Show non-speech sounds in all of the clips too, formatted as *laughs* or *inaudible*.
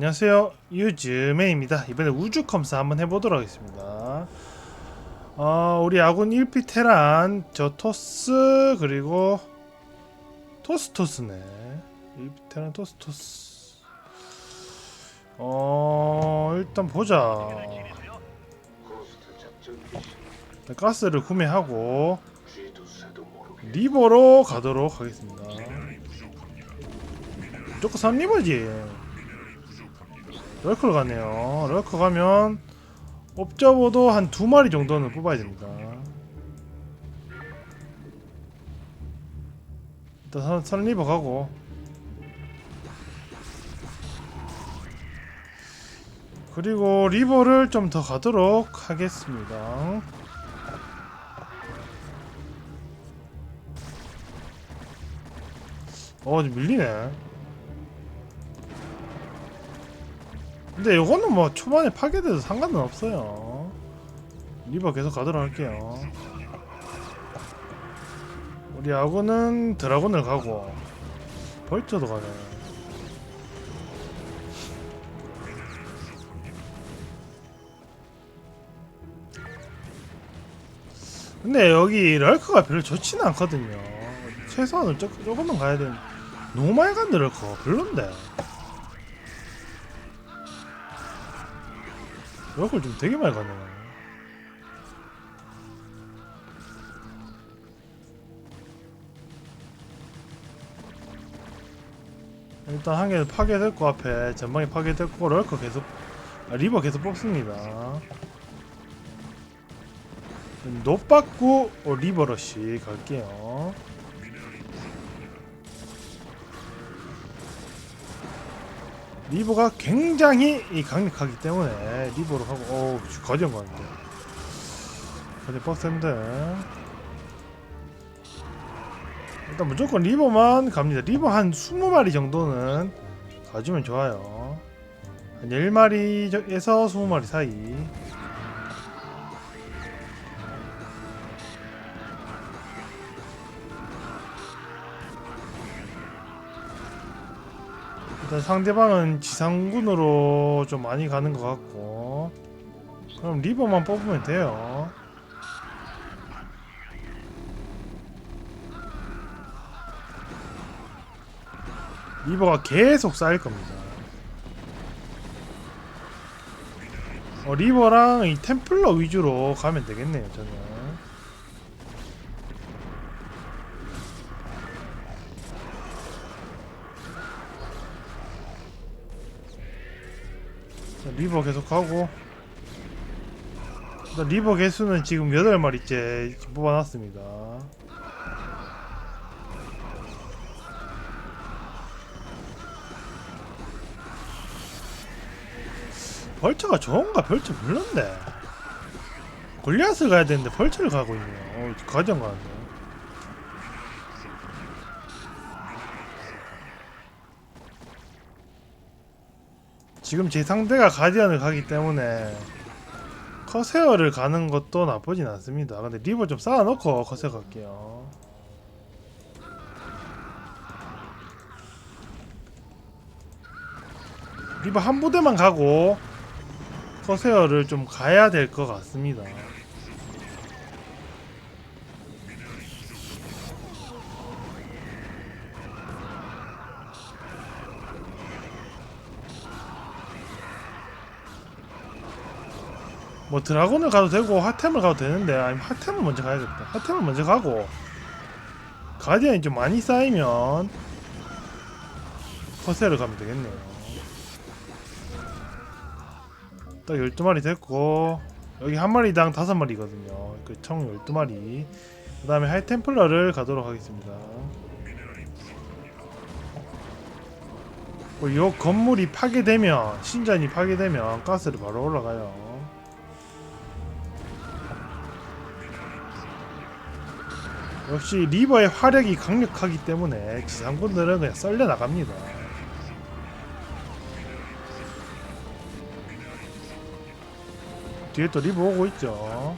안녕하세요. 유즈메입니다. 이번에 우주컴스 한번 해보도록 하겠습니다. 어, 우리 아군 1피 테란 저 토스 그리고 토스토스네. 1피 테란 토스토스. 어 일단 보자. 가스를 구매하고 리버로 가도록 하겠습니다. 무조건 3리버지 럴커로 가네요. 럴커 가면 옵저버도 한 두 마리 정도는 뽑아야 됩니다. 일단 선, 선 리버 가고 그리고 리버를 좀 더 가도록 하겠습니다. 어, 좀 밀리네. 근데 이거는 뭐 초반에 파괴돼도 상관은 없어요. 리버 계속 가도록 할게요. 우리 아군은 드라곤을 가고 벌처도 가네. 근데 여기 럴커가 별로 좋지는 않거든요. 최소한은 조, 조금은 가야 되는. 너무 많이 간데 럴커 별론데. 럴커를 좀 되게 많이 가네. 일단 한 개 파괴됐고 앞에 전방이 파괴됐고 럴커 계속 아, 리버 계속 뽑습니다. 높 받고 어, 리버러시 갈게요. 리버가 굉장히 이 강력하기 때문에 리버로 하고 어우 가디언 가는데. 가디언 빡센데 일단 무조건 리버만 갑니다. 리버 한 20마리 정도는 가주면 좋아요. 한 10마리에서 20마리 사이 일단 상대방은 지상군으로 좀 많이 가는 것 같고. 그럼 리버만 뽑으면 돼요. 리버가 계속 쌓일 겁니다. 어, 리버랑 이 템플러 위주로 가면 되겠네요 저는 자, 리버 계속 가고. 일단 리버 개수는 지금 8마리째 뽑아놨습니다. 벌처가 좋은가? 벌처 별론데 골리앗을 가야 되는데 벌처를 가고 있네요. 어, 가장 가는데 지금 제 상대가 가디언을 가기 때문에 커세어를 가는 것도 나쁘진 않습니다. 근데 리버 좀 쌓아놓고 커세어 갈게요. 리버 한 부대만 가고 커세어를 좀 가야 될 것 같습니다. 뭐 드라곤을 가도 되고 핫템을 가도 되는데 아니면 핫템을 먼저 가야겠다. 핫템을 먼저 가고 가디언이 좀 많이 쌓이면 커세를 가면 되겠네요. 딱 12마리 됐고 여기 한 마리당 5마리거든요. 그총 12마리. 그 다음에 하이템플러를 가도록 하겠습니다. 뭐, 요 건물이 파괴되면 신전이 파괴되면 가스를 바로 올라가요 역시 리버의 화력이 강력하기 때문에 지상군들은 그냥 썰려 나갑니다. 뒤에 또 리버 오고 있죠.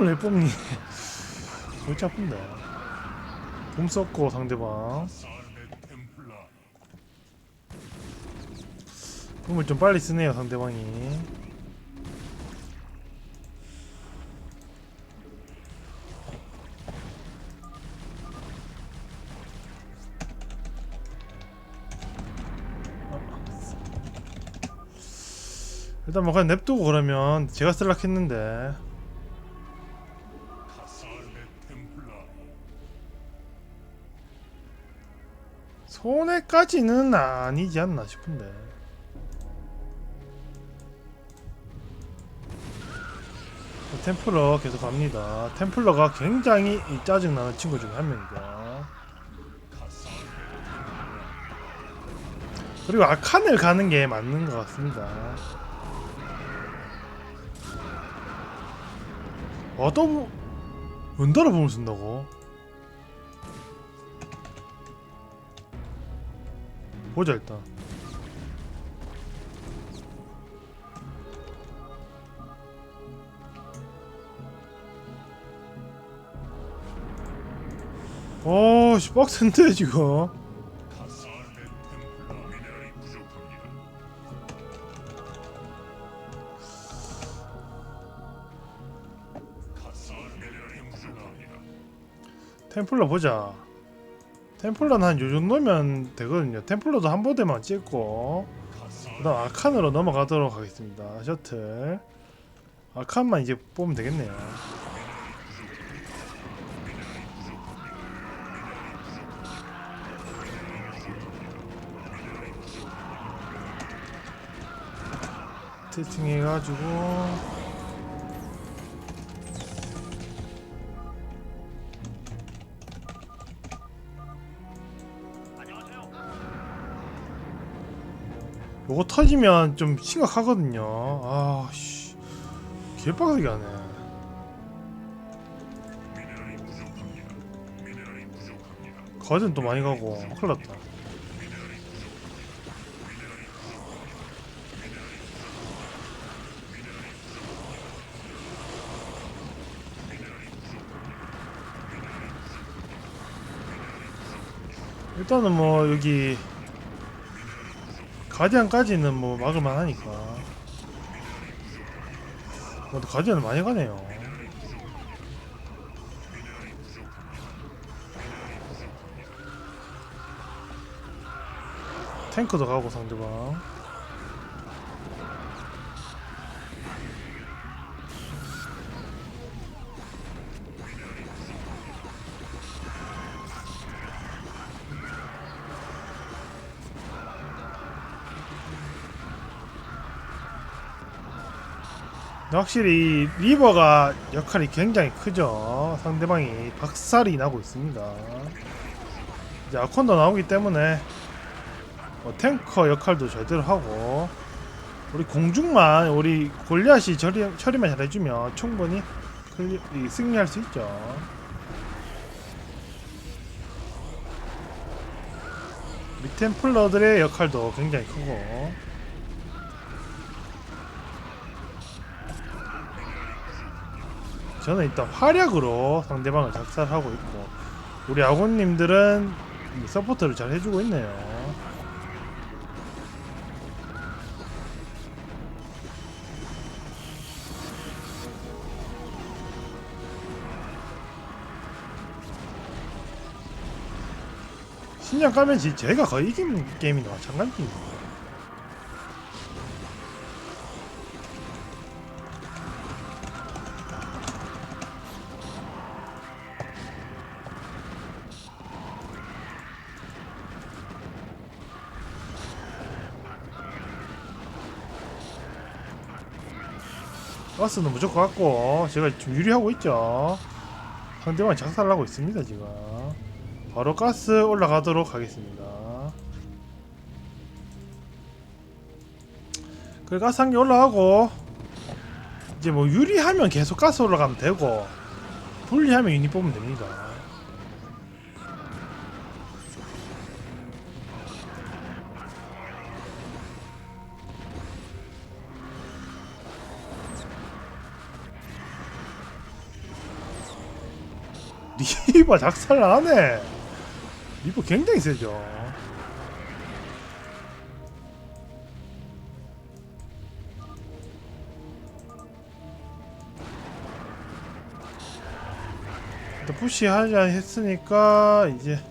왜 뽑니? *laughs* 골치 아픈데. 공 썼고 상대방 공을 좀 빨리 쓰네요 상대방이. 일단 뭐 그냥 냅두고 그러면 제가 쓸락 했는데. 손해까지는 아니지 않나 싶은데 템플러 계속 갑니다. 템플러가 굉장히 이 짜증나는 친구 중에 한 명이죠. 그리고 아칸을 가는 게 맞는 것 같습니다. 어떤 은달아 보면 쓴다고? 보자 일단 어씨 빡센데 지금. 템플러 보자. 템플러는 한 요정도면 되거든요. 템플러도 한 보대만 찍고. 그 다음 아칸으로 넘어가도록 하겠습니다. 셔틀. 아칸만 이제 뽑으면 되겠네요 세팅 해가지고 요거 터지면 좀 심각하거든요. 아, 씨. 개빡하게 하네. 거든 또 많이 가고 큰일 났다. 일단은 뭐 여기 가디안까지는 뭐 막을만 하니까. 뭐 가디안은 많이 가네요. 탱크도 가고 상대방 확실히 이 리버가 역할이 굉장히 크죠. 상대방이 박살이 나고 있습니다. 이제 아콘도 나오기 때문에 뭐 탱커 역할도 제대로 하고 우리 공중만 우리 골리앗이 처리, 처리만 잘해주면 충분히 클리, 이 승리할 수 있죠. 밑 템플러들의 역할도 굉장히 크고 저는 일단 활약으로 상대방을 작살하고 있고 우리 아군님들은 이 서포터를 잘 해주고 있네요. 신장 까면 지 제가 거의 이긴 게임인데 마찬가지입니다. 가스는 무조건 갖고 제가 지금 유리하고 있죠? 상대방이 작살나고 있습니다 지금. 바로 가스 올라가도록 하겠습니다. 그 가스 한 개 올라가고 이제 뭐 유리하면 계속 가스 올라가면 되고 유닛 뽑으면 됩니다 리버 작살 나네 리버 굉장히 세죠. 일단 푸시하자 했으니까 이제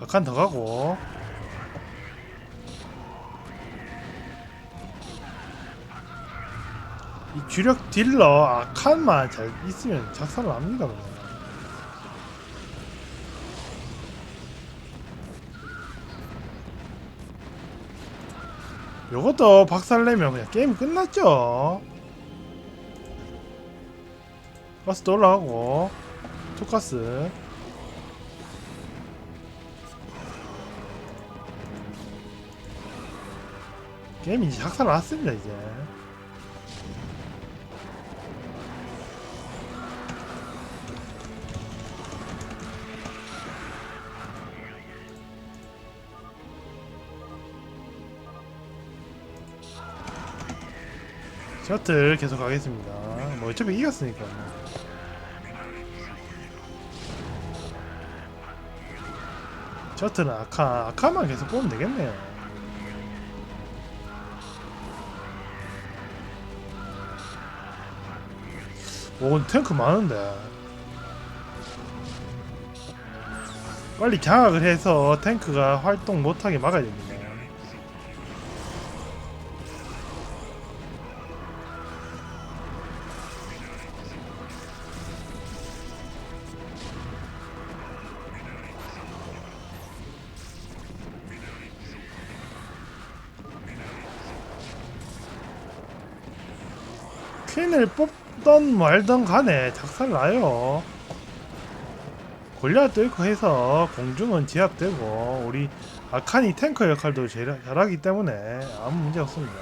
아칸 더 가고 이 주력 딜러 아칸만 잘 있으면 작살을 납니다 그냥. 요것도 박살내면 그냥 게임 끝났죠. 가스도 올라가고 투가스. 게임이 이제 작살 났습니다 이제 셔틀 계속 가겠습니다. 뭐 어차피 이겼으니까. 뭐. 셔틀은 아카 아카만 계속 뽑으면 되겠네요. 오 탱크 많은데. 빨리 장악을 해서 탱크가 활동 못하게 막아야 됩니다 퀸을 뽑던 말던 간에 작살 나요. 골리앗도 있고 해서 공중은 제압되고 우리 아칸이 탱커 역할도 잘- 잘하기 때문에 아무 문제 없습니다.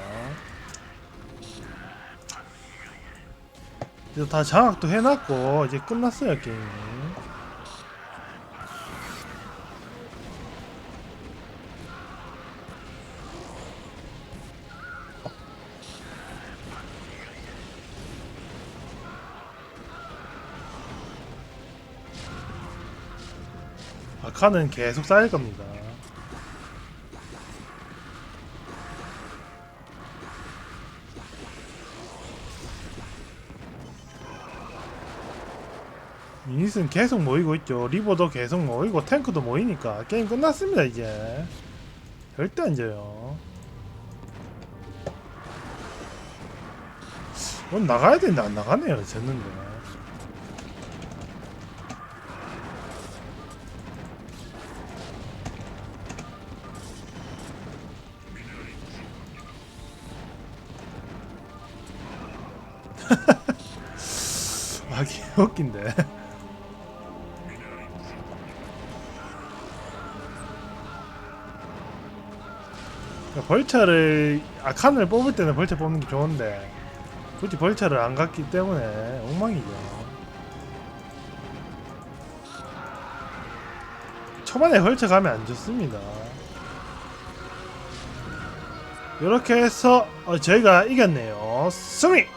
이제 다 장악도 해놨고 이제 끝났어요 게임이. 아카는 계속 쌓일 겁니다. 유닛은 계속 모이고 있죠. 리버도 계속 모이고 탱크도 모이니까 게임 끝났습니다 이제. 절대 안 져요. 어, 나가야 되는데 안 나가네요. 졌는데. 웃긴데. *laughs* 벌처를 아칸을 뽑을 때는 벌처 뽑는 게 좋은데 굳이 벌처를 안 갔기 때문에 엉망이죠. 초반에 벌처 가면 안 좋습니다. 이렇게 해서 어, 저희가 이겼네요. 승리!